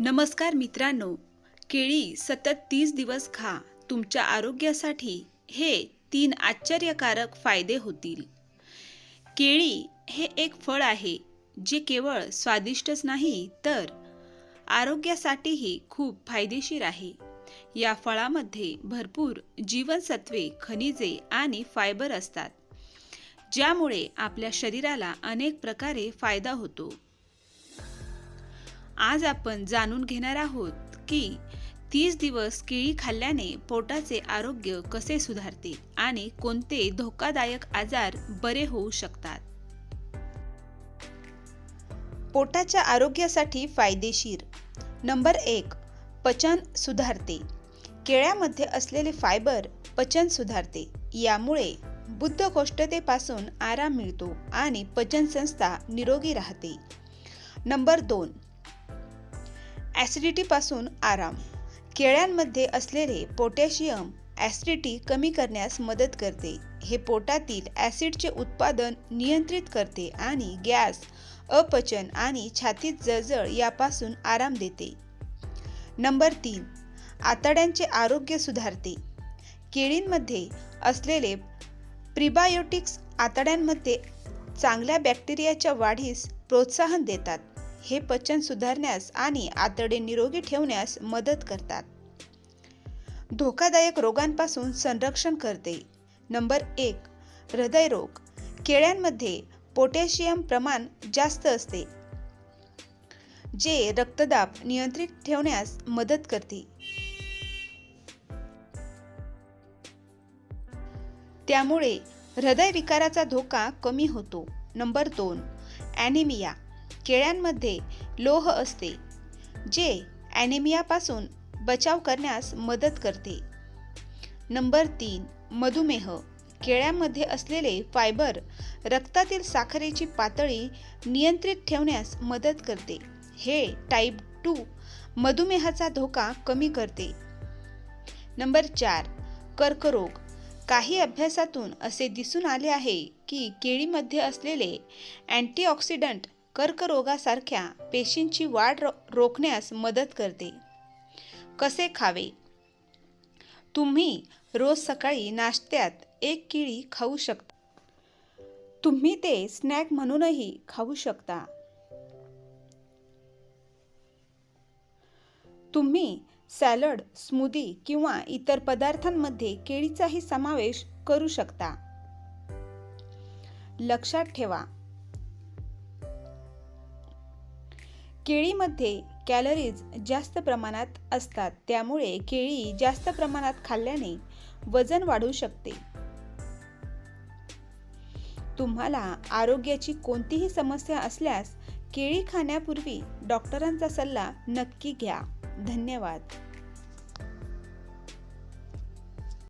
नमस्कार मित्रांनो. केळी सतत तीस दिवस खा. तुमच्या आरोग्यासाठी हे तीन आश्चर्यकारक फायदे होतील. केळी हे एक फळ आहे जे केवळ स्वादिष्टच नाही तर आरोग्यासाठीही खूप फायदेशीर आहे. या फळामध्ये भरपूर जीवनसत्वे खनिजे आणि फायबर असतात ज्यामुळे आपल्या शरीराला अनेक प्रकारे फायदा होतो. आज आपण जाणून घेणार आहोत की तीस दिवस केळी खाल्ल्याने पोटाचे आरोग्य कसे सुधारते आणि कोणते धोकादायक आजार बरे होऊ शकतात. पोटाच्या आरोग्यासाठी फायदेशीर. नंबर एक पचन सुधारते. केळ्यामध्ये असलेले फायबर पचन सुधारते. यामुळे बुद्धकोष्ठतेपासून आराम मिळतो आणि पचनसंस्था निरोगी राहते. नंबर दोन ॲसिडिटीपासून आराम. केळ्यांमध्ये असलेले पोटॅशियम ॲसिडिटी कमी करण्यास मदत करते. हे पोटातील ॲसिडचे उत्पादन नियंत्रित करते आणि गॅस अपचन आणि छातीत जळजळ यापासून आराम देते. नंबर तीन आतड्यांचे आरोग्य सुधारते. केळींमध्ये असलेले प्रिबायोटिक्स आतड्यांमध्ये चांगल्या बॅक्टेरियाच्या वाढीस प्रोत्साहन देतात. हे पचन सुधारण्यास आणि आतडे निरोगी ठेवण्यास मदत करतात. धोकादायक रोगांपासून संरक्षण करते. नंबर एक हृदयरोग. केळ्यांमध्ये पोटॅशियम प्रमाण जास्त असते जे रक्तदाब नियंत्रित ठेवण्यास मदत करते. त्यामुळे हृदयविकाराचा धोका कमी होतो. नंबर दोन ॲनिमिया केळ्यांमध्ये लोह असते जे ॲनेमियापासून बचाव करण्यास मदत करते. नंबर तीन मधुमेह. केळ्यामध्ये असलेले फायबर रक्तातील साखरेची पातळी नियंत्रित ठेवण्यास मदत करते. हे टाईप टू मधुमेहाचा धोका कमी करते. नंबर चार कर्करोग. काही अभ्यासातून असे दिसून आले आहे की केळीमध्ये असलेले अँटीऑक्सिडंट कर्करोगासारख्या पेशींची वाढ रो रोखण्यास मदत करते. कसे खावे? तुम्ही रोज सकाळी नाश्त्यात एक केळी खाऊ शकता. तुम्ही ते स्नॅक म्हणूनही खाऊ शकता. तुम्ही सॅलड स्मूदी किंवा इतर पदार्थांमध्ये केळीचाही समावेश करू शकता. लक्षात ठेवा केळीमध्ये कॅलरीज जास्त प्रमाणात असतात त्यामुळे केळी जास्त प्रमाणात खाल्ल्याने वजन वाढू शकते. तुम्हाला आरोग्याची कोणतीही समस्या असल्यास केळी खाण्यापूर्वी डॉक्टरांचा सल्ला नक्की घ्या. धन्यवाद.